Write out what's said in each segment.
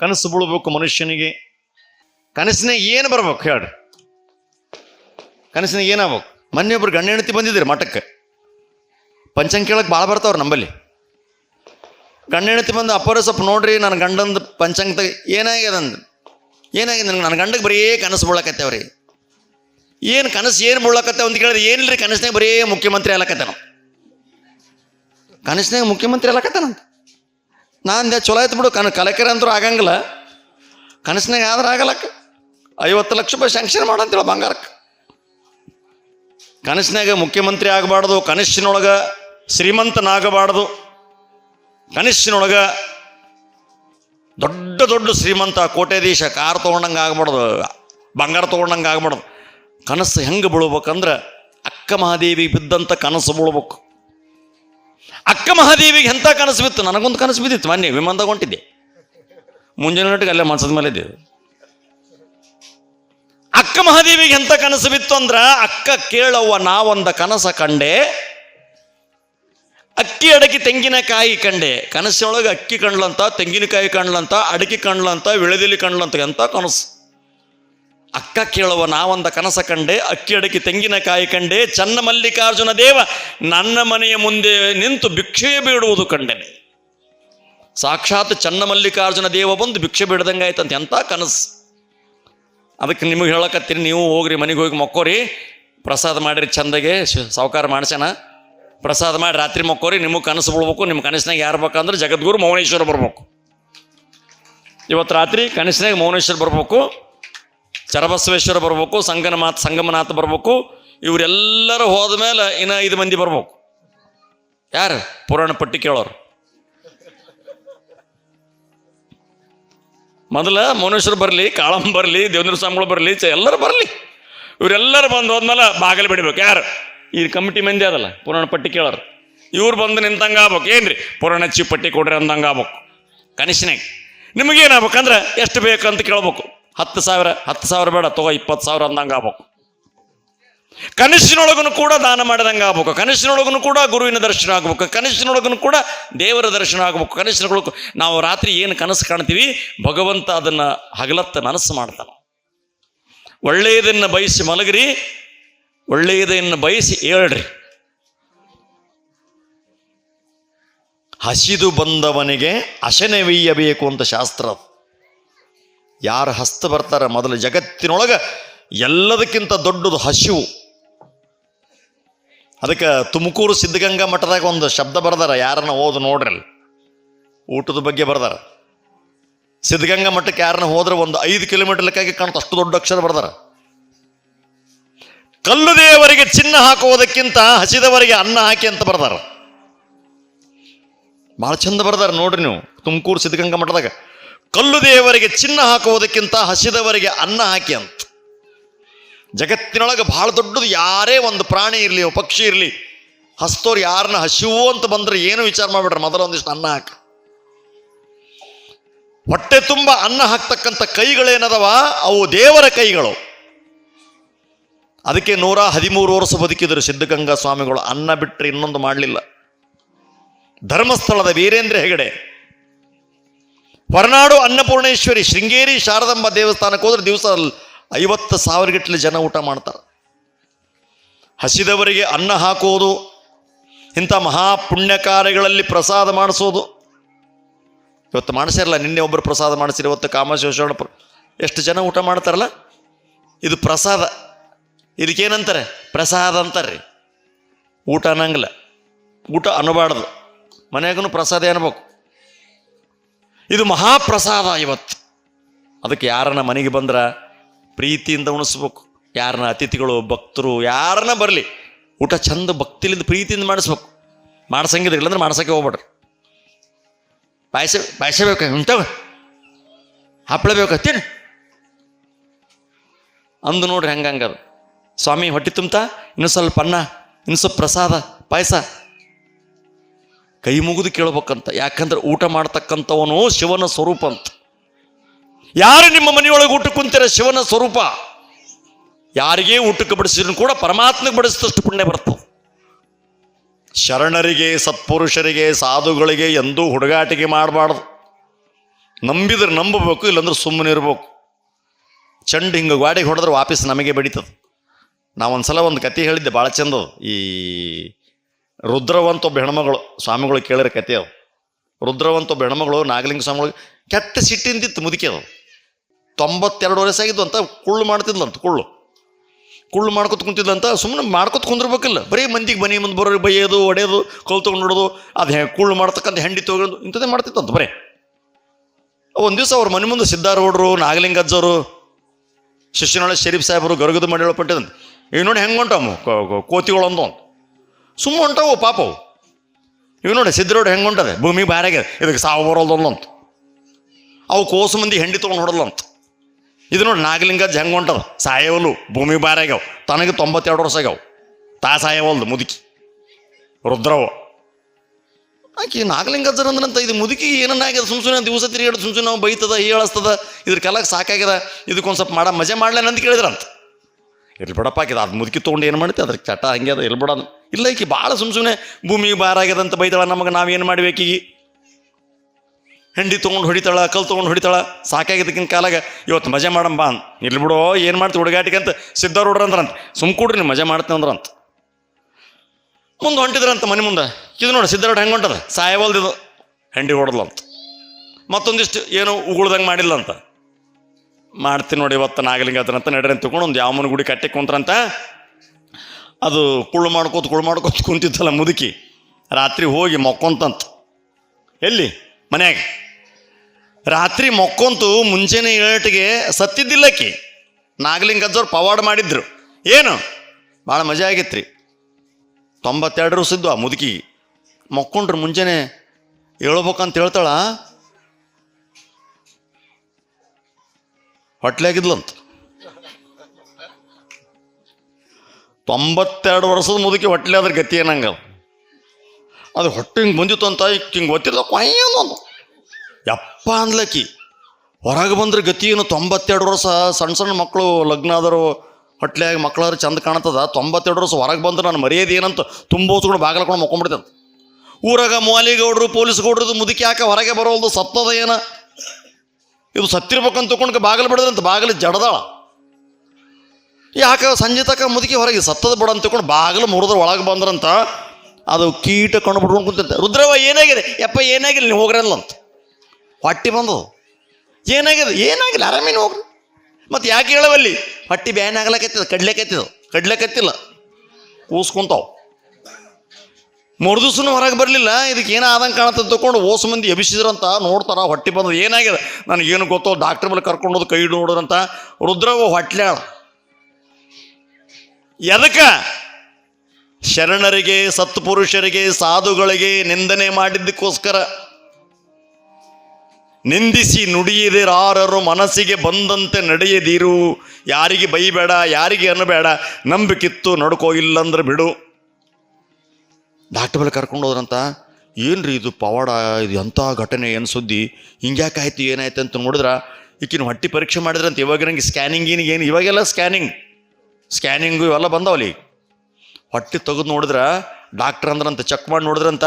ಕನಸು ಬೀಳ್ಬೇಕು ಮನುಷ್ಯನಿಗೆ. ಕನಸಿನ ಏನು ಬರ್ಬೇಕು ಹೇಳ್ರಿ. ಕನಸಿನ ಏನಾಗ್ಬೇಕು? ಮೊನ್ನೆ ಒಬ್ರು ಗಂಡ ಹೆಂಡತಿ ಬಂದಿದ್ರಿ ಮಠಕ್ಕೆ. ಪಂಚಂಗ್ ಕೇಳಕ್ಕೆ ಭಾಳ ಬರ್ತಾವ್ರು ನಂಬಲ್ಲಿ. ಗಂಡ ಹೆಂಡತಿ ಬಂದು ಅಪ್ಪರ ಸ್ವಲ್ಪ ನೋಡ್ರಿ ನನ್ನ ಗಂಡಂದು ಪಂಚಾಂಗ ತೆಗೆ, ಏನಾಗ್ಯದ ಅಂದ್? ಏನಾಗಿದೆ ನನಗೆ? ನನ್ನ ಗಂಡಗೆ ಬರೀ ಕನಸು ಬೀಳಕತ್ತೇವ್ರಿ. ಏನು ಕನಸು ಏನು ಬೀಳಕತ್ತೇವ ಅಂತ ಕೇಳಿದ್ರೆ ಏನಿಲ್ರಿ ಕನಸಿನಾಗ ಬರೀ ಮುಖ್ಯಮಂತ್ರಿ ಅಲ್ಲಕತ್ತೇನ ಕನಸಿನಾಗ ಮುಖ್ಯಮಂತ್ರಿ ಅಲ್ಲಕತ್ತೇನಂತ ನಾನು ಚಲೋ ಆಯ್ತು ಬಿಡು ಕನ ಕಲೆಕರೆ ಅಂದ್ರೂ ಆಗಂಗಿಲ್ಲ. ಕನಸಿನಾಗ ಆದ್ರೆ ಆಗಲಕ್ಕ. ಐವತ್ತು ಲಕ್ಷ ರೂಪಾಯಿ ಸ್ಯಾಂಕ್ಷನ್ ಮಾಡಂತೇಳ ಬಂಗಾರಕ್ಕೆ. ಕನಸಿನಾಗ ಮುಖ್ಯಮಂತ್ರಿ ಆಗಬಾರ್ದು, ಕನಸಿನೊಳಗೆ ಶ್ರೀಮಂತನಾಗಬಾರ್ದು. ಕನಸಿನೊಳಗ ದೊಡ್ಡ ದೊಡ್ಡ ಶ್ರೀಮಂತ ಕೋಟ್ಯಾಧೀಶ ಕಾರ್ ತೊಗೊಂಡಂಗೆ ಆಗ್ಬಾರ್ದು, ಬಂಗಾರ ತೊಗೊಂಡಂಗೆ ಆಗ್ಬಾರ್ದು. ಕನಸು ಹೆಂಗೆ ಬೀಳ್ಬೇಕಂದ್ರೆ ಅಕ್ಕ ಮಹಾದೇವಿ ಬಿದ್ದಂಥ ಕನಸು ಬೀಳ್ಬೇಕು. ಅಕ್ಕ ಮಹಾದೇವಿಗೆ ಎಂಥ ಕನಸು ಬಿತ್ತು ನನಗೊಂದು ಕನಸು ಬಿದ್ದಿತ್ತು ಮೊನ್ನೆ ವಿಮಾನದಾಗ ಹೊಂಟಿದ್ದೆ ಮುಂಜಾನೆ ನಟಿಗೆ ಅಲ್ಲೇ ಮನ್ಸದ ಮೇಲೆ ಇದ್ದೇವೆ ಅಕ್ಕ ಮಹಾದೇವಿಗೆ ಎಂಥ ಕನಸು ಬಿತ್ತು ಅಂದ್ರ, ಅಕ್ಕ ಕೇಳವ್ವ, ನಾವೊಂದ ಕನಸ ಕಂಡೆ, ಅಕ್ಕಿ ಅಡಕಿ ತೆಂಗಿನಕಾಯಿ ಕಂಡೆ. ಕನಸಿನೊಳಗೆ ಅಕ್ಕಿ ಕಂಡ್ಲಂತ ತೆಂಗಿನಕಾಯಿ ಕಂಡ್ಲಂತ ಅಡಕಿ ಕಂಡ್ಲಂತ ವಿಳೆದೆಲಿ ಕಂಡ್ಲಂತ ಎಂಥ ಕನಸು? ಅಕ್ಕ ಕೇಳುವ ನಾವೊಂದ ಕನಸ ಕಂಡೆ, ಅಕ್ಕಿ ಅಡಕಿ ತೆಂಗಿನಕಾಯಿ ಕಂಡೆ, ಚನ್ನ ಮಲ್ಲಿಕಾರ್ಜುನ ದೇವ, ನನ್ನ ಮನೆಯ ಮುಂದೆ ನಿಂತು ಭಿಕ್ಷೆ ಬೇಡುವುದು ಕಂಡೆನೆ. ಸಾಕ್ಷಾತ್ ಚನ್ನ ಮಲ್ಲಿಕಾರ್ಜುನ ದೇವ ಬಂದು ಭಿಕ್ಷೆ ಬೇಡ್ದಂಗೆ ಆಯ್ತಂತ, ಎಂತ ಕನಸು. ಅದಕ್ಕೆ ನಿಮಗೆ ಹೇಳಕತ್ತೀರಿ ನೀವು ಹೋಗ್ರಿ, ಮನೆಗೆ ಹೋಗಿ ಮಕ್ಕೋರಿ, ಪ್ರಸಾದ ಮಾಡಿರಿ ಚಂದಗೆ ಸಾವುಕಾರ ಮಾಡ್ಸ್ಯಾನ. ಪ್ರಸಾದ ಮಾಡಿ ರಾತ್ರಿ ಮಕ್ಕೋರಿ, ನಿಮಗೆ ಕನಸು ಬಿಡ್ಬೇಕು ನಿಮ್ಮ ಕನಸಿನಾಗ ಯಾರು ಬೇಕಂದ್ರೆ ಜಗದ್ಗುರು ಮೌನೇಶ್ವರ ಬರ್ಬೇಕು. ಇವತ್ತು ರಾತ್ರಿ ಕನಸಿನಾಗ ಮೌನೇಶ್ವರ ಬರ್ಬೇಕು. ಚರಬಸವೇಶ್ವರ ಬರ್ಬೇಕು, ಸಂಗನಮಾತ್ ಸಂಗಮನಾಥ ಬರಬೇಕು, ಇವರೆಲ್ಲರೂ ಹೋದ ಮೇಲೆ ಇನ್ನು ಐದು ಮಂದಿ ಬರ್ಬೇಕು. ಯಾರು? ಪುರಾಣ ಪಟ್ಟಿ ಕೇಳೋರು. ಮೊದಲ ಮೌನೇಶ್ವರ ಬರಲಿ, ಕಾಳಂ ಬರಲಿ, ದೇವೇಂದ್ರ ಸ್ವಾಮಿಗಳು ಬರಲಿ, ಚ ಎಲ್ಲರೂ ಬರಲಿ. ಇವರೆಲ್ಲರೂ ಬಂದು ಹೋದ್ಮೇಲೆ ಬಾಗಿಲು ಬಿಡಬೇಕು. ಯಾರು? ಈ ಕಮಿಟಿ ಮಂದಿ ಅದಲ್ಲ, ಪುರಾಣ ಪಟ್ಟಿ ಕೇಳೋರು. ಇವ್ರು ಬಂದು ನಿಂತಂಗೆ ಆಗ್ಬೇಕು. ಏನ್ರಿ? ಪುರಾಣ ಚಿ ಪಟ್ಟಿ ಕೊಡ್ರಿ ಅಂದಂಗೆ ಆಗ್ಬೇಕು. ಕನಿಷ್ನಾಗ ನಿಮಗೇನಾಗ್ಬೇಕಂದ್ರೆ ಎಷ್ಟು ಬೇಕಂತ ಕೇಳ್ಬೇಕು. ಹತ್ತು ಸಾವಿರ ಹತ್ತು ಸಾವಿರ ಬೇಡ, ತಗೋ ಇಪ್ಪತ್ತು ಸಾವಿರ ಅಂದಂಗೆ ಆಗ್ಬೇಕು. ಕನಸಿನೊಳಗೂ ಕೂಡ ದಾನ ಮಾಡಿದಂಗೆ ಆಗ್ಬೇಕು. ಕನಸಿನೊಳಗೂ ಕೂಡ ಗುರುವಿನ ದರ್ಶನ ಆಗ್ಬೇಕು. ಕನಸಿನೊಳಗೂ ಕೂಡ ದೇವರ ದರ್ಶನ ಆಗ್ಬೇಕು. ಕನಸಿನೊಳಗೂ ನಾವು ರಾತ್ರಿ ಏನು ಕನಸು ಕಾಣ್ತೀವಿ? ಭಗವಂತ ಅದನ್ನು ಹಗಲತ್ತ ನನಸು ಮಾಡ್ತಾನೆ. ಒಳ್ಳೆಯದನ್ನು ಬಯಸಿ ಮಲಗಿರಿ, ಒಳ್ಳೆಯದನ್ನು ಬಯಸಿ ಏಳ್ರಿ. ಹಸಿದು ಬಂದವನಿಗೆ ಅಶನವೀಯಬೇಕು ಅಂತ ಶಾಸ್ತ್ರ ಅದು. ಯಾರು ಹಸ್ತ ಬರ್ತಾರ? ಮೊದಲು ಜಗತ್ತಿನೊಳಗೆ ಎಲ್ಲದಕ್ಕಿಂತ ದೊಡ್ಡದು ಹಸಿವು. ಅದಕ್ಕೆ ತುಮಕೂರು ಸಿದ್ಧಗಂಗಾ ಮಠದಾಗ ಒಂದು ಶಬ್ದ ಬರ್ದಾರ. ಯಾರನ್ನ ಓದು ನೋಡ್ರಿ ಊಟದ ಬಗ್ಗೆ ಬರ್ದಾರ. ಸಿದ್ಧಗಂಗಾ ಮಠಕ್ಕೆ ಯಾರನ್ನ ಹೋದ್ರೆ ಒಂದು ಐದು ಕಿಲೋಮೀಟರ್ ಲೆಕ್ಕಾಗಿ ಕಾಣುತ್ತೆ ಅಷ್ಟು ದೊಡ್ಡ ಅಕ್ಷರ ಬರ್ದಾರ. ಕಲ್ಲು ದೇವರಿಗೆ ಚಿನ್ನ ಹಾಕುವುದಕ್ಕಿಂತ ಹಸಿದವರಿಗೆ ಅನ್ನ ಹಾಕಿ ಅಂತ ಬರ್ದಾರ. ಭಾಳ ಚಂದ ಬರ್ದಾರ ನೋಡ್ರಿ ನೀವು. ತುಮಕೂರು ಸಿದ್ಧಗಂಗಾ ಮಠದಾಗ. ಕಲ್ಲು ದೇವರಿಗೆ ಚಿನ್ನ ಹಾಕುವುದಕ್ಕಿಂತ ಹಸಿದವರಿಗೆ ಅನ್ನ ಹಾಕಿ ಅಂತ. ಜಗತ್ತಿನೊಳಗೆ ಬಹಳ ದೊಡ್ಡದು ಯಾರೇ ಒಂದು ಪ್ರಾಣಿ ಇರಲಿ ಪಕ್ಷಿ ಇರಲಿ, ಹಸ್ತೋರು ಯಾರನ್ನ ಹಸಿವು ಅಂತ ಬಂದ್ರೆ ಏನು ವಿಚಾರ ಮಾಡಿಬಿಟ್ರೆ ಮೊದಲ ಒಂದಿಷ್ಟು ಅನ್ನ ಹಾಕಿ. ಹೊಟ್ಟೆ ತುಂಬ ಅನ್ನ ಹಾಕ್ತಕ್ಕಂಥ ಕೈಗಳೇನದವ? ಅವು ದೇವರ ಕೈಗಳು. ಅದಕ್ಕೆ ನೂರ ಹದಿಮೂರು ವರ್ಷ ಬದುಕಿದರು ಸಿದ್ಧಗಂಗಾ ಸ್ವಾಮಿಗಳು. ಅನ್ನ ಬಿಟ್ಟರೆ ಇನ್ನೊಂದು ಮಾಡಲಿಲ್ಲ. ಧರ್ಮಸ್ಥಳದ ವೀರೇಂದ್ರ ಹೆಗಡೆ. ಹೊರನಾಡು ಅನ್ನಪೂರ್ಣೇಶ್ವರಿ, ಶೃಂಗೇರಿ, ಶಾರದಾಂಬ ದೇವಸ್ಥಾನಕ್ಕೆ ಹೋದ್ರೆ ದಿವಸ ಐವತ್ತು ಸಾವಿರ ಗಟ್ಟಲೆ ಜನ ಊಟ ಮಾಡ್ತಾರೆ. ಹಸಿದವರಿಗೆ ಅನ್ನ ಹಾಕುವುದು ಇಂಥ ಮಹಾಪುಣ್ಯ ಕಾರ್ಯಗಳಲ್ಲಿ ಪ್ರಸಾದ ಮಾಡಿಸೋದು. ಇವತ್ತು ಮಾಡಿಸಿರಲ್ಲ, ನಿನ್ನೆ ಒಬ್ಬರು ಪ್ರಸಾದ ಮಾಡಿಸಿರಿ ಇವತ್ತು ಕಾಮಶೇಷಣ ಪ್ರ, ಎಷ್ಟು ಜನ ಊಟ ಮಾಡ್ತಾರಲ್ಲ? ಇದು ಪ್ರಸಾದ. ಇದಕ್ಕೇನಂತಾರೆ? ಪ್ರಸಾದ ಅಂತಾರೆ. ಊಟ ಅನ್ನಂಗಿಲ್ಲ. ಊಟ ಅನ್ನಬಾರ್ದು. ಮನೆಯಾಗೂ ಪ್ರಸಾದ ಅನ್ಬೇಕು ಇದು ಮಹಾಪ್ರಸಾದ ಇವತ್ತು. ಅದಕ್ಕೆ ಯಾರನ್ನ ಮನೆಗೆ ಬಂದ್ರೆ ಪ್ರೀತಿಯಿಂದ ಉಣಿಸ್ಬೇಕು. ಯಾರನ್ನ ಅತಿಥಿಗಳು, ಭಕ್ತರು, ಯಾರನ್ನ ಬರಲಿ, ಊಟ ಚಂದ ಭಕ್ತಿಲಿಂದ ಪ್ರೀತಿಯಿಂದ ಮಾಡಿಸ್ಬೇಕು. ಮಾಡ್ಸಂಗಿದ್ರೆ ಇಲ್ಲಂದ್ರೆ ಮಾಡ್ಸಕ್ಕೆ ಹೋಗ್ಬೇಡ್ರಿ. ಪಾಯಸ ಪಾಯಸ ಬೇಕು, ಉಂಟವ. ಹಪ್ಪಳ ಬೇಕು ತಿನ್ ಅಂದು ನೋಡ್ರಿ ಹೆಂಗಂಗದು. ಸ್ವಾಮಿ ಹೊಟ್ಟೆ ತುಂಬ್ತಾ, ಇನ್ನು ಸ್ವಲ್ಪ ಅನ್ನ, ಇನ್ನು ಸ್ವಲ್ಪ ಪ್ರಸಾದ, ಪಾಯಸ. ಕೈ ಮುಗಿದು ಕೇಳ್ಬೇಕಂತ, ಯಾಕಂದ್ರೆ ಊಟ ಮಾಡ್ತಕ್ಕಂಥವನು ಶಿವನ ಸ್ವರೂಪ ಅಂತ. ಯಾರು ನಿಮ್ಮ ಮನೆಯೊಳಗೆ ಊಟ ಕುಂತಿರ ಶಿವನ ಸ್ವರೂಪ? ಯಾರಿಗೇ ಊಟಕ್ಕೆ ಬಡಿಸಿದ್ರು ಕೂಡ ಪರಮಾತ್ಮಕ್ಕೆ ಬಡಿಸಿದಷ್ಟು ಪುಣ್ಯ ಬರ್ತವೆ ಶರಣರಿಗೆ, ಸತ್ಪುರುಷರಿಗೆ, ಸಾಧುಗಳಿಗೆ ಎಂದೂ ಹುಡುಗಾಟಿಕೆ ಮಾಡಬಾರ್ದು. ನಂಬಿದ್ರೆ ನಂಬಬೇಕು, ಇಲ್ಲಾಂದ್ರೆ ಸುಮ್ಮನೆ ಇರಬೇಕು. ಚಂಡ್ ಹಿಂಗೆ ಗಾಡಿಗೆ ಹೊಡೆದ್ರೆ ವಾಪಸ್ ನಮಗೆ ಬಡಿತದೆ. ನಾ ಒಂದ್ಸಲ ಒಂದು ಕತೆ ಹೇಳಿದ್ದೆ, ಭಾಳ ಚಂದದು. ಈ ರುದ್ರವಂತ ಒಬ್ಬ ಹೆಣ್ಮಗಳು, ಸ್ವಾಮಿಗಳು ಕೇಳಿರೋ ಕತೆ ಅದು. ರುದ್ರವಂತ ಒಬ್ಬ ಹೆಣ್ಮಗಳು, ನಾಗಲಿಂಗ ಸ್ವಾಮಿಗಳು ಕೆಟ್ಟ ಸಿಟ್ಟಿಂದಿತ್ತು, ಮುದುಕಿ ಅದು. ತೊಂಬತ್ತೆರಡು ವರ್ಷ ಆಗಿದ್ದು ಅಂತ ಕುಳ್ಳು ಮಾಡ್ತಿದ್ಲಂತ, ಕುಳ್ಳು. ಕುಳ್ಳು ಮಾಡ್ಕೊತ ಕುಂತಿದ್ಲಂತ ಸುಮ್ಮನೆ ಮಾಡ್ಕೊತ ಕುಂದಿರ್ಬೇಕಿಲ್ಲ. ಬರೀ ಮಂದಿಗೆ ಮನೆ ಮುಂದೆ ಬರೋರು ಬೈಯೋದು ಒಡೆಯೋದು ಕಲ್ ತೊಗೊಂಡು ಅದು ಹೆ, ಕುಳ್ಳು ಮಾಡ್ತಕ್ಕಂಥ ಹೆಂಡಿ ತೊಗೊಂಡು ಇಂಥದ್ದೇ ಮಾಡ್ತಿತ್ತಂತ ಬರೀ. ಒಂದು ದಿವಸ ಅವ್ರ ಮನೆ ಮುಂದೆ ಸಿದ್ಧಾರೂಢರು ನಾಗಲಿಂಗಜ್ಜರು ಶಿಷ್ಯನೊಳ ಶರೀಫ್ ಸಾಹೇಬರು ಗರುಗದು ಮಾಡಿ ಹೇಳಪಟ್ಟಿದಂತೆ ಈಗ ನೋಡಿ ಹೆಂಗೆ ಹೊಂಟವು ಕೋತಿಗಳೊಂದು ಅಂತ ಸುಮ್ಮ ಹೊಂಟವು ಪಾಪವು. ಇವು ನೋಡಿ ಸಿದ್ಧರೋಡು ಹೆಂಗೆ ಹೊಂಟದೆ? ಭೂಮಿ ಬಾರಾಗ್ಯದ ಇದಕ್ಕೆ ಸಾವು ಬರೋಲ್ದೊಂದು ಅಂತ ಅವು ಕೋಸು ಮಂದಿ ಹೆಂಡಿ ತೊಗೊಂಡು ಹೊಡೋದ್ಲಂತ. ಇದು ನೋಡಿ ನಾಗಲಿಂಗಜ್ಜ ಹೆಂಗೆ ಹೊಂಟದ? ಸಾಯವಲ್ಲು, ಭೂಮಿ ಬಾರಾಗ್ಯಾವ ತನಗೆ ತೊಂಬತ್ತೆರಡು ವರ್ಷ ಆಗ್ಯಾವ. ತಾ ಸಾಯವಲ್ದು ಮುದುಕಿ. ರುದ್ರವ. ಆಕೆ ನಾಗಲಿಂಗಜ್ಜರ ಅಂದ್ರಂತ ಇದು ಮುದುಕಿ ಏನನ್ನಾಗ್ಯದ ಸುಮ್ ಸುಮ್ಮನೆ ದಿವಸ ತಿರುಗಾಡ ಸುಮ್ ಸುಮ್ಮನೆ ನಾವು ಬೈತದ, ಹೇಳಸ್ತದ. ಇದ್ರ ಕಲಕ್ಕೆ ಸಾಕಾಗ್ಯದ? ಇದಕ್ಕೊಂದು ಸ್ವಲ್ಪ ಮಾಡ, ಮಜಾ ಮಾಡ್ಲೇನ ಅಂತ ಕೇಳಿದ್ರಂತ. ಇರ್ಲಿ ಬಿಡಪ್ಪ ಆಕಿದ ಅದು ಮುದುಕಿ ತೊಗೊಂಡು ಏನು ಮಾಡ್ತಿ? ಅದ್ರ ಚಟ ಹಂಗೆ ಅದ ಇರ್ಬಿಡ ಇಲ್ಲ ಈಕಿ ಭಾಳ ಸುಮ್ ಸುಮ್ಮನೆ ಭೂಮಿಗೆ ಬಾರಾಗ್ಯದಂತ ಬೈತಾಳ, ನಮಗೆ ನಾವೇನು ಮಾಡ್ಬೇಕೀಗಿ ಹೆಂಡಿ ತೊಗೊಂಡು ಹೊಡಿತಾಳ, ಕಲ್ ತೊಗೊಂಡು ಹೊಡಿತಾಳ ಸಾಕಾಗಿದ್ದಕ್ಕಿಂತ ಕಾಲಾಗ ಇವತ್ತು ಮಜಾ ಮಾಡಂಬ ಅಂತ ಇಲ್ಲಿ ಬಿಡೋ, ಏನು ಮಾಡ್ತೀವಿ ಹುಡುಗಾಟಿಗೆ ಅಂತ ಸಿದ್ಧಾರ್ ಹುಡ್ರ ಅಂದ್ರಂತ. ಸುಮ್ ಕೂಡ್ರಿ ನೀವು ಮಜಾ ಮಾಡ್ತೀನಿ ಅಂದ್ರಂತ ಮುಂದೆ ಹೊಂಟಿದ್ರಂತ ಮನೆ ಮುಂದೆ. ಇದು ನೋಡಿ ಸಿದ್ಧಾರ್ಥ ಹೆಂಗೆ ಹೊಂಟದ? ಸಾಯವಲ್ದಿದು ಹೆಂಡಿ ಹೊಡೆದ್ಲಂತ ಮತ್ತೊಂದಿಷ್ಟು ಏನು ಉಗುಳ್ದಂಗೆ ಮಾಡಿಲ್ಲ ಅಂತ. ಮಾಡ್ತೀನಿ ನೋಡಿ ಇವತ್ತು ನಾಗಲಿಂಗ ಅದ್ರಂತ ನಡ್ರಿ ಅಂತ ಒಂದು ಒಂದು ಯಾವಮನ ಗುಡಿ ಕಟ್ಟಿ ಕುಂತ್ರಂತ ಅದು ಕುಳ್ಳು ಮಾಡ್ಕೋತ ಕುಳ್ಳು ಮಾಡ್ಕೋತ ಕುಂತಿತ್ತಲ್ಲ ಮುದುಕಿ. ರಾತ್ರಿ ಹೋಗಿ ಮೊಕ್ಕೊಂತಂತ. ಎಲ್ಲಿ? ಮನ್ಯಾಗ. ರಾತ್ರಿ ಮೊಕ್ಕೊಂತು ಮುಂಚೆನೆ ಏಟಿಗೆ ಸತ್ತಿದ್ದಿಲ್ಲಕ್ಕಿ. ನಾಗಲಿಂಗಜ್ಜವ್ರು ಪವಾಡ ಮಾಡಿದ್ರು. ಏನು? ಭಾಳ ಮಜಾ ಆಗೈತ್ರಿ. ತೊಂಬತ್ತೆರಡು ಸಿದ್ದು ಆ ಮುದುಕಿ ಮಕ್ಕೊಂಡ್ರು ಮುಂಜಾನೆ ಹೇಳ್ಬೇಕಂತ ಹೇಳ್ತಾಳ? ಹೊಟ್ಲಾಗಿದ್ಲಂತ. ತೊಂಬತ್ತೆರಡು ವರ್ಷದ ಮುದುಕಿ ಹೊಟ್ಟೆ ಅದ್ರ ಗತಿ ಏನಂಗ? ಅದು ಹೊಟ್ಟೆ ಹಿಂಗೆ ಬಂದಿತ್ತು ಅಂತ ಹಿಂಗೆ ಗೊತ್ತಿಲ್ಲ ಕೊಯ್ಯೋನು ಯಪ್ಪ ಅಂದ್ಲಕ್ಕಿ ಹೊರಗೆ ಬಂದ್ರೆ ಗತಿ ಏನು? ತೊಂಬತ್ತೆರಡು ವರ್ಷ ಸಣ್ಣ ಸಣ್ಣ ಮಕ್ಕಳು ಲಗ್ನ ಆದರು ಹೊಟ್ಲೆಯಾಗಿ ಮಕ್ಕಳಾದ್ರೆ ಚಂದ ಕಾಣ್ತದ? ತೊಂಬತ್ತೆರಡು ವರ್ಷ ಹೊರಗೆ ಬಂದ್ರೆ ನಾನು ಮರ್ಯಾದೆ ಏನಂತ ತುಂಬೋಸ್ಕೊಂಡು ಬಾಗಿಲ್ಕೊಂಡು ಮಕ್ಕೊಂಡ್ಬಿಡ್ತೇನೆ ಊರಾಗ ಮೋಲಿಗೌಡರು ಪೊಲೀಸ್ ಗೌಡ್ರದ್ದು ಮುದುಕಿ ಯಾಕೆ ಹೊರಗೆ ಬರೋಲ್ದು ಸತ್ತದ ಏನ? ಇದು ಸತ್ತಿರ್ಬೇಕಂತ ತಗೊಂಡು ಬಾಗಿಲು ಬಿಡದಂತ ಬಾಗಿಲು ಜಡದಾಳ. ಯಾಕೆ ಸಂಜೆ ತಕ ಮುದುಕಿ ಹೊರಗೆ ಸತ್ತದ ಬಿಡ ಅಂತ ತಿಳ್ಕೊಂಡು ಬಾಗಿಲು ಮುರಿದ್ರೆ, ಒಳಗೆ ಬಂದ್ರಂತ ಅದು ಕೀಟ ಕಣ್ಣು ಬಿಟ್ಕೊಂಡು ಕುಂತಿದ್ದೆ ರುದ್ರವ ಏನಾಗಿದೆ? ಯಪ್ಪ, ಏನಾಗಿಲ್ಲ ನೀವು ಹೋಗ್ರಲ್ಲ ಅಂತ. ಹೊಟ್ಟಿ ಬಂದದು. ಏನಾಗಿದೆ? ಏನಾಗಿಲ್ಲ ಆರಾಮೇನು ಹೋಗ್ರಿ. ಮತ್ತು ಯಾಕೆ ಹೇಳವಲ್ಲಿ ಹೊಟ್ಟಿ ಬ್ಯಾನ್ ಆಗ್ಲಕತ್ತಿದ, ಕಡ್ಲೆಕತ್ತಿದ, ಕಡ್ಲೆಕತ್ತಿಲ್ಲ. ಕೂಸ್ಕೊಂತಾವ್. ಮೂರು ದಿವ್ಸನೂ ಹೊರಗೆ ಬರಲಿಲ್ಲ, ಇದಕ್ಕೆ ಏನೋ ಆದಂಗೆ ಕಾಣುತ್ತೆ ತಗೊಂಡು ಓಸ್ ಮಂದಿ ಎಬಿಸಿದ್ರಂತ ನೋಡ್ತಾರ, ಹೊಟ್ಟಿ ಬಂದು ಏನಾಗಿದೆ? ನನಗೇನು ಗೊತ್ತೋ ಡಾಕ್ಟ್ರ್ ಮೇಲೆ ಕರ್ಕೊಂಡು ಕೈ ನೋಡೋರಂತ ರುದ್ರವ ಹೊಟ್ಲ್ಯಾಳ ಎದಕ್ಕ ಶರಣರಿಗೆ, ಸತ್ಪುರುಷರಿಗೆ, ಸಾಧುಗಳಿಗೆ ನಿಂದನೆ ಮಾಡಿದ್ದಕ್ಕೋಸ್ಕರ. ನಿಂದಿಸಿ ನುಡಿಯದಿರಾರರು ಮನಸ್ಸಿಗೆ ಬಂದಂತೆ ನಡೆಯದಿರು. ಯಾರಿಗೆ ಬೈಬೇಡ, ಯಾರಿಗೆ ಅನ್ನಬೇಡ, ನಂಬಿಕಿತ್ತು ನಡ್ಕೋ ಇಲ್ಲಂದ್ರೆ ಬಿಡು. ಡಾಕ್ಟರ್ ಮೇಲೆ ಕರ್ಕೊಂಡು ಹೋದ್ರಂತ, ಏನ್ರಿ ಇದು ಪವಾಡ, ಇದು ಎಂಥ ಘಟನೆ, ಏನು ಸುದ್ದಿ, ಹಿಂಗ್ಯಾಕಾಯ್ತು, ಏನಾಯ್ತು ಅಂತ ನೋಡಿದ್ರ, ಈಕಿನ ಹೊಟ್ಟೆ ಪರೀಕ್ಷೆ ಮಾಡಿದ್ರಂತ, ಇವಾಗ ನಂಗೆ ಸ್ಕ್ಯಾನಿಂಗ್ ಏನು, ಇವಾಗೆಲ್ಲ ಸ್ಕ್ಯಾನಿಂಗ್ ಸ್ಕ್ಯಾನಿಂಗು ಇವೆಲ್ಲ ಬಂದವಲ್ಲಿ ಹೊಟ್ಟೆ ತೆಗೆದು ನೋಡಿದ್ರೆ, ಡಾಕ್ಟರ್ ಅಂದ್ರಂತ ಚೆಕ್ ಮಾಡಿ ನೋಡಿದ್ರಂತ,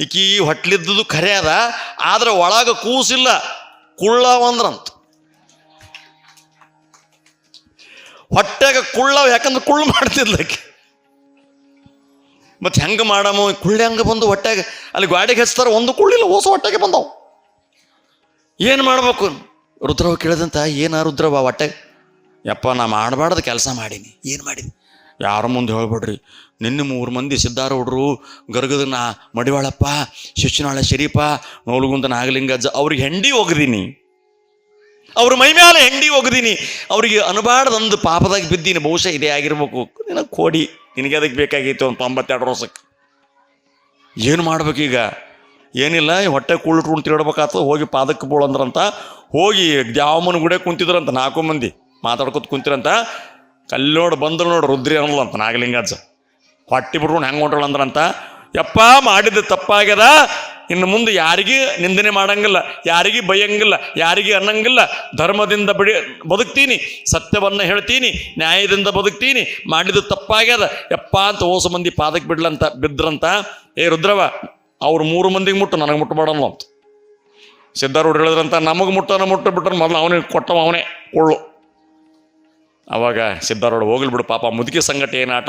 ಈಕಿ ಹೊಟ್ಲಿದ್ದುದು ಖರೆ ಅದ, ಆದ್ರೆ ಒಳಗೆ ಕೂಸಿಲ್ಲ ಕುಳ್ಳವಂದ್ರಂತ ಹೊಟ್ಟೆಗ ಕುಳ್ಳವ ಯಾಕಂದ್ರೆ ಕುಳ್ಳು ಮಾಡ್ತಿದ್ಲಕ್ಕೆ ಮತ್ತೆ ಹೆಂಗೆ ಮಾಡಮು, ಕುಳ್ಳಿ ಹಂಗೆ ಬಂದು ಹೊಟ್ಟೆಗೆ, ಅಲ್ಲಿ ಗಾಡಿಗೆ ಹಚ್ತಾರೆ, ಒಂದು ಕುಳ್ಳಿಲ್ಲ ಓಸ ಹೊಟ್ಟೆಗೆ ಬಂದವು. ಏನು ಮಾಡ್ಬೇಕು? ರುದ್ರವ ಕೇಳಿದಂತ, ಏನ ರುದ್ರವ ಹೊಟ್ಟೆ ಯಪ್ಪ, ನಾ ಮಾಡಬಾರ್ದು ಕೆಲಸ ಮಾಡೀನಿ. ಏನು ಮಾಡೀನಿ? ಯಾರ ಮುಂದೆ ಹೇಳ್ಬೇಡ್ರಿ. ನಿನ್ನೆ ಮೂರು ಮಂದಿ ಸಿದ್ಧಾರ ಹುಡ್ರು, ಗರ್ಗದನ ಮಡಿವಾಳಪ್ಪ, ಶಿಶುನಾಳ ಶರೀಪ ನೋಲ್ಗುಂದ ನಾಗಲಿಂಗಜ್ಜ ಅವ್ರಿಗೆ ಹೆಂಡಿ ಒಗ್ದೀನಿ. ಅವ್ರ ಮೈ ಮೇಲೆ ಹೆಂಡಿ ಒಗ್ದೀನಿ. ಅವ್ರಿಗೆ ಅನುಬಾರ್ದಂದು ಪಾಪದಾಗ ಬಿದ್ದೀನಿ. ಬಹುಶಃ ಇದೇ ಆಗಿರ್ಬೇಕು. ನಿನಗೆ ಕೋಡಿ. ನಿನಗೆ ಅದಕ್ಕೆ ಬೇಕಾಗಿತ್ತು ಒಂದು ತೊಂಬತ್ತೆರಡು ವರ್ಷಕ್ಕೆ. ಏನು ಮಾಡ್ಬೇಕೀಗ ಏನಿಲ್ಲ ಹೊಟ್ಟೆ ಕೂಳಿಟ್ಕೊಂಡು ತಿರುಡ್ಬೇಕಾಗ್ತದೆ ಹೋಗಿ ಪಾದಕ್ಕೆ ಬೀಳಂದ್ರಂತ. ಹೋಗಿ ದ್ಯಾವಮ್ಮನ ಗುಡಿಯಾಗ ಕುಂತಿದ್ರಂತ ನಾಲ್ಕು ಮಂದಿ. ಮಾತಾಡ್ಕೊತ ಕುಂತಿರಂತ, ಕಲ್ಲೋಡ್ ಬಂದ್ರು ನೋಡು ರುದ್ರಿ ಅನ್ನಲ್ಲ ಅಂತ ನಾಗಲಿಂಗಜ್ಜ ಹೊಟ್ಟಿ ಬಿಟ್ಕೊಂಡು ಹೆಂಗೆ ಹೊಂಟಳ ಅಂದ್ರಂತ, ಯಪ್ಪ ಮಾಡಿದ ತಪ್ಪಾಗ್ಯದ, ಇನ್ನು ಮುಂದೆ ಯಾರಿಗೂ ನಿಂದನೆ ಮಾಡಂಗಿಲ್ಲ, ಯಾರಿಗೂ ಬೈಯಂಗಿಲ್ಲ ಯಾರಿಗೂ ಅನ್ನಂಗಿಲ್ಲ, ಧರ್ಮದಿಂದ ಬಿಡಿ ಬದುಕ್ತೀನಿ, ಸತ್ಯವನ್ನು ಹೇಳ್ತೀನಿ, ನ್ಯಾಯದಿಂದ ಬದುಕ್ತೀನಿ ಮಾಡಿದ ತಪ್ಪಾಗ್ಯದ, ಯಪ್ಪ ಅಂತ ಓಸು ಮಂದಿ ಪಾದಕ್ಕೆ ಬಿಡ್ಲಂತ, ಬಿದ್ರಂತ, ಏ ರುದ್ರವ, ಅವ್ರು ಮೂರು ಮಂದಿಗೆ ಮುಟ್ಟು, ನನಗೆ ಮಾಡಲ್ಲ ಅಂತ ಸಿದ್ಧಾರೂಢ ಹೇಳಿದ್ರಂತ, ನಮಗೆ ಮುಟ್ಟನ ಮುಟ್ಟು ಬಿಟ್ಟರೆ ಮೊದಲು ಅವನಿಗೆ ಕೊಟ್ಟವ ಅವನೇ, ಕೊಳ್ಳು. ಅವಾಗ ಸಿದ್ಧಾರೂಢ ಹೋಗ್ಲಿಬಿಡು ಪಾಪ, ಮುದುಕಿ ಸಂಗಟ ಏನಾಟ?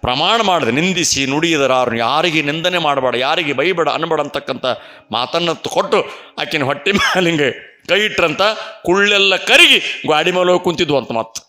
ಪ್ರಮಾಣ ಮಾಡಿದೆ, ನಿಂದಿಸಿ, ನುಡಿಯದರಾರು, ಯಾರಿಗೆ ನಿಂದನೆ ಮಾಡಬೇಡ, ಯಾರಿಗೆ ಬೈಬೇಡ ಅನ್ಬೇಡ ಅಂತಕ್ಕಂಥ ಮಾತನ್ನು ಕೊಟ್ಟು ಆಕಿನ ಹೊಟ್ಟೆ ಮೇಲೆ ಹಿಂಗೆ ಕೈ ಇಟ್ರಂತ ಕುಳ್ಳೆಲ್ಲ ಕರಿಗಿ ಗಾಡಿ ಮೇಲೆ ಹೋಗಿ ಕುಂತಿದ್ವು ಅಂತ ಮತ್ತೆ